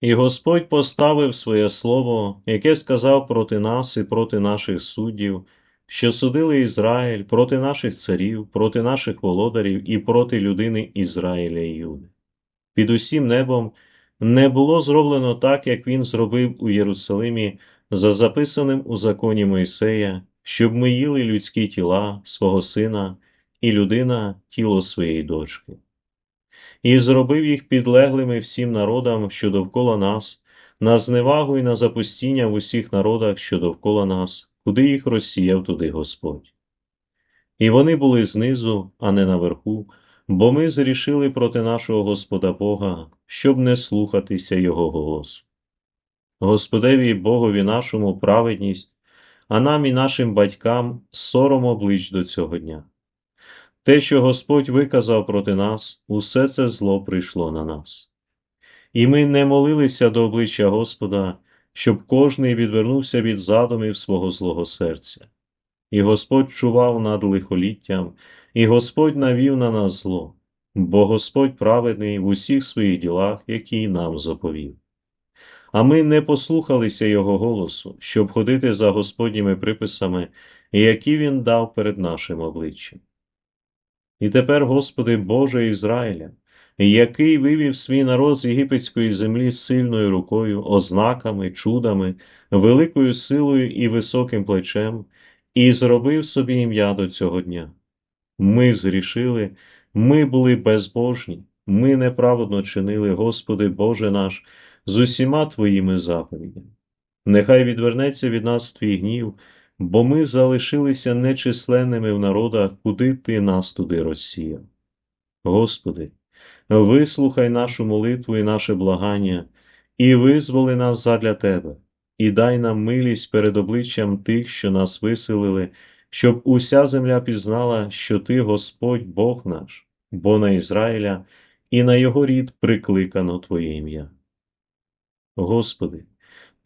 І Господь поставив своє слово, яке сказав проти нас і проти наших суддів, що судили Ізраїль проти наших царів, проти наших володарів і проти людини Ізраїля і Юди. Під усім небом не було зроблено так, як він зробив у Єрусалимі за записаним у законі Мойсея, щоб ми їли людські тіла свого сина і людина тіло своєї дочки і зробив їх підлеглими всім народам, що довкола нас, на зневагу і на запустіння в усіх народах, що довкола нас, куди їх розсіяв туди Господь. І вони були знизу, а не наверху, бо ми зрішили проти нашого Господа Бога, щоб не слухатися Його голосу. Господеві Богові нашому праведність, а нам і нашим батькам сором облич до цього дня. Те, що Господь виказав проти нас, усе це зло прийшло на нас. І ми не молилися до обличчя Господа, щоб кожний відвернувся від задумів свого злого серця. І Господь чував над лихоліттям, і Господь навів на нас зло, бо Господь праведний в усіх своїх ділах, які нам заповів. А ми не послухалися Його голосу, щоб ходити за Господніми приписами, які Він дав перед нашим обличчям. І тепер, Господи Боже Ізраїля, який вивів свій народ з єгипетської землі сильною рукою, ознаками, чудами, великою силою і високим плечем, і зробив собі ім'я до цього дня. Ми зрішили, ми були безбожні, ми неправедно чинили, Господи Боже наш, з усіма Твоїми заповідями. Нехай відвернеться від нас твій гнів бо ми залишилися нечисленними в народах, куди ти нас туди розсіяв. Господи, вислухай нашу молитву і наше благання, і визволи нас задля Тебе, і дай нам милість перед обличчям тих, що нас виселили, щоб уся земля пізнала, що Ти Господь Бог наш, бо на Ізраїля і на його рід прикликано Твоє ім'я. Господи,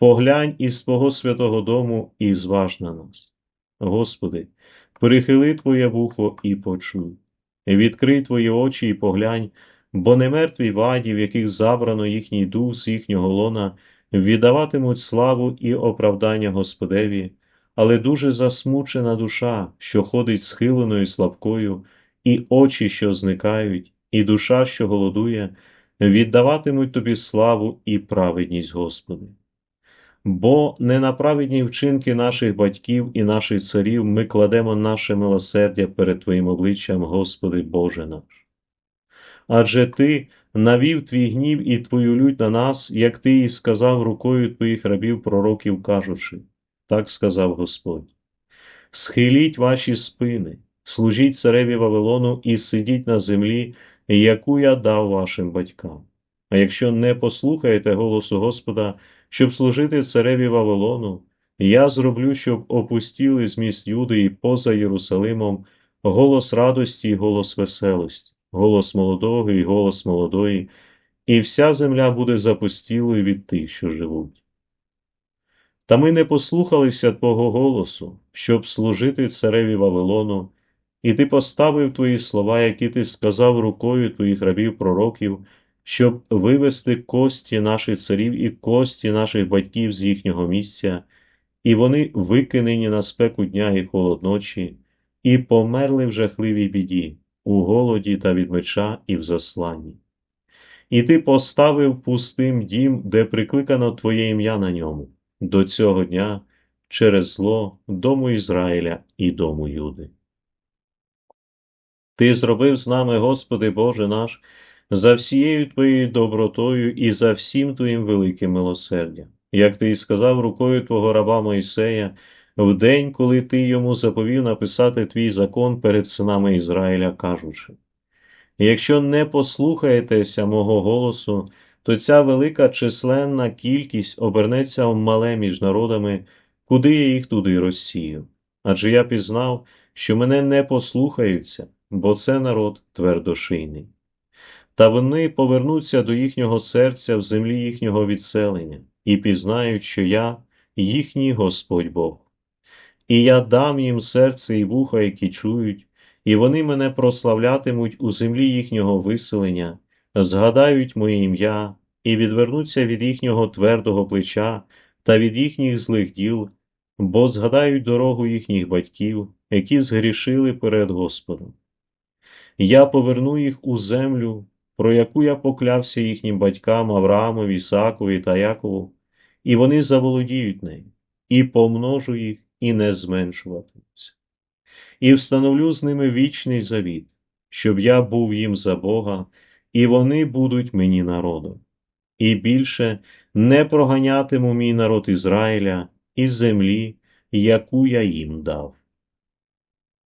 Поглянь із Твого святого дому і зваж на нас. Господи, прихили Твоє вухо і почуй, відкрий Твої очі і поглянь, бо не мертві ваді, в яких забрано їхній дух з їхнього лона, віддаватимуть славу і оправдання Господеві, але дуже засмучена душа, що ходить схиленою слабкою, і очі, що зникають, і душа, що голодує, віддаватимуть Тобі славу і праведність, Господи бо не на праведні вчинки наших батьків і наших царів ми кладемо наше милосердя перед Твоїм обличчям, Господи Боже наш. Адже Ти навів твій гнів і Твою лють на нас, як Ти і сказав рукою Твоїх рабів пророків, кажучи, так сказав Господь. Схиліть ваші спини, служіть цареві Вавилону і сидіть на землі, яку я дав вашим батькам. А якщо не послухаєте голосу Господа, щоб служити цареві Вавилону, я зроблю, щоб опустіли з міст Юди і поза Єрусалимом голос радості і голос веселості, голос молодого і голос молодої, і вся земля буде запустілою від тих, що живуть. Та ми не послухалися Твого голосу, щоб служити цареві Вавилону, і ти поставив твої слова, які ти сказав рукою твоїх рабів пророків щоб вивести кості наших царів і кості наших батьків з їхнього місця, і вони викинені на спеку дня і холод ночі, і померли в жахливій біді, у голоді та від меча і в засланні. І ти поставив пустим дім, де прикликано Твоє ім'я на ньому, до цього дня через зло дому Ізраїля і дому Юди. Ти зробив з нами, Господи Боже наш, за всією твоєю добротою і за всім твоїм великим милосердям, як ти і сказав рукою твого раба Мойсея, в день, коли ти йому заповів написати твій закон перед синами Ізраїля, кажучи: якщо не послухаєтеся мого голосу, то ця велика численна кількість обернеться в мале між народами, куди я їх туди розсію. Адже я пізнав, що мене не послухаються, бо це народ твердошийний та вони повернуться до їхнього серця в землі їхнього відселення і пізнають, що я їхній Господь Бог. І я дам їм серце і вуха, які чують, і вони мене прославлятимуть у землі їхнього виселення, згадають моє ім'я і відвернуться від їхнього твердого плеча та від їхніх злих діл, бо згадають дорогу їхніх батьків, які згрішили перед Господом. Я поверну їх у землю, про яку я поклявся їхнім батькам Авраамові, Ісаакові та Якову, і вони заволодіють нею, і помножу їх, і не зменшуватимуться. І встановлю з ними вічний завіт, щоб я був їм за Бога, і вони будуть мені народом. І більше не проганятиму мій народ Ізраїля із землі, яку я їм дав.